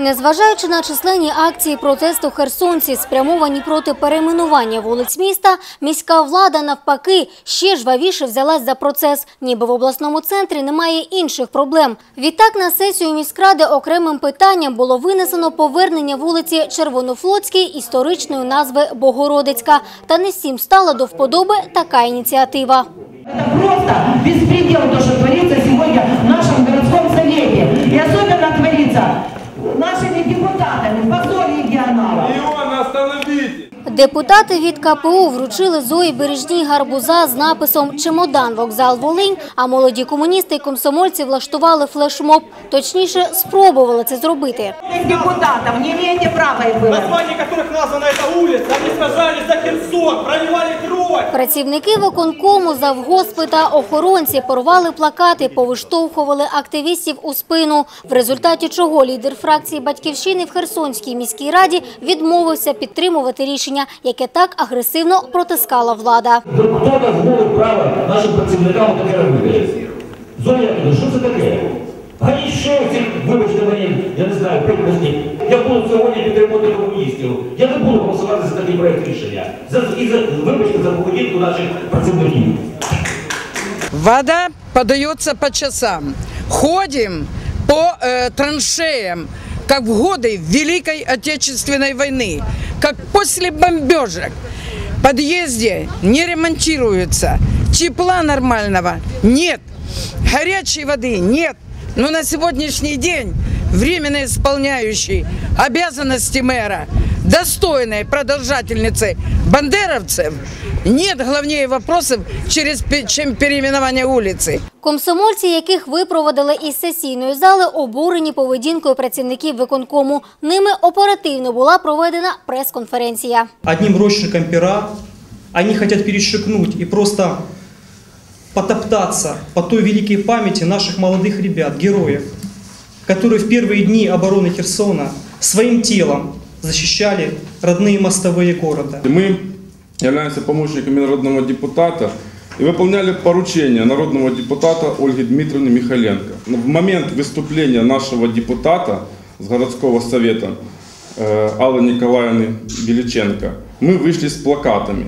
Незважаючи на численні акції протесту херсонці, спрямовані проти перейменування вулиць міста, міська влада навпаки ще жвавіше взялась за процес, ніби в обласному центрі немає інших проблем. Відтак на сесію міськради окремим питанням було винесено повернення вулиці Червонофлотській історичної назви Богородицька. Та не всім стала до вподоби така ініціатива. Это просто беспредел, то, что творится сегодня в нашем городском совете. И особенно творится Депутати від КПУ вручили Зої Бережній гарбуза з написом «Чемодан вокзал Волинь», а молоді комуністи і комсомольці влаштували флешмоб. Точніше, спробували це зробити. Депутатов не имеете права их было. название которых названа эта улица. Они сражались за Херсон, проливали кровь. Працівники виконкому, завгоспи та охоронці порвали плакати, повиштовхували активістів у спину, в результаті чого лідер фракції «Батьківщини» в Херсонській міській раді відмовився підтримувати рішення, яке так агресивно протискала влада. Хто дозволив право нашим працівникам таке робити? Зоя, що це таке? Ганіть ще ці, вибачте мені, я не знаю, прикладні. Я буду сьогодні підтримувати комуністів. Я не буду голосувати за такий проект рішення. За, і за, вибачте за поведінку наших працівників. Вода подается по часам. Ходим по э, траншеям, как в годы Великой Отечественной войны, как после бомбежек. В подъезде не ремонтируется, тепла нормального нет, горячей воды нет. Но на сегодняшний день временно исполняющий обязанности мэра, достойной продолжательницы бандеровцев, нет главнее вопросов, через, пе- чем переименование улицы. Комсомольці, яких випроводили із сесійної зали, обурені поведінкою працівників виконкому. Ними оперативно була проведена прес-конференція. одним росчерком пера они хотят перешагнуть и просто потоптаться по той великой памяти наших молодых ребят, героев, которые в первые дни обороны Херсона своим телом защищали родные мостовые города. Мы являемся помощниками народного депутата и выполняли поручения народного депутата Ольги Дмитриевны Михаленко. Но В момент выступления нашего депутата с городского совета э, Аллы Николаевны Величенко мы вышли с плакатами.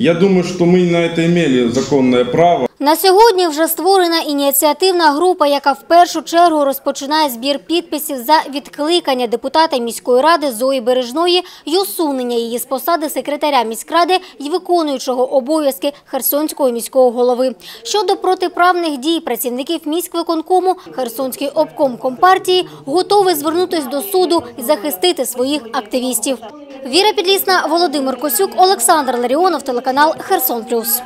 я думаю, что мы на это имели законное право. На сьогодні вже створена ініціативна група, яка в першу чергу розпочинає збір підписів за відкликання депутата міської ради Зої Бережної й усунення її з посади секретаря міськради й виконуючого обов'язки Херсонського міського голови. Щодо протиправних дій працівників міськвиконкому, Херсонський обком компартії готовий звернутися до суду і захистити своїх активістів. Віра Підлісна, Володимир Косюк, Олександр Ларіонов, телеканал Херсон Плюс.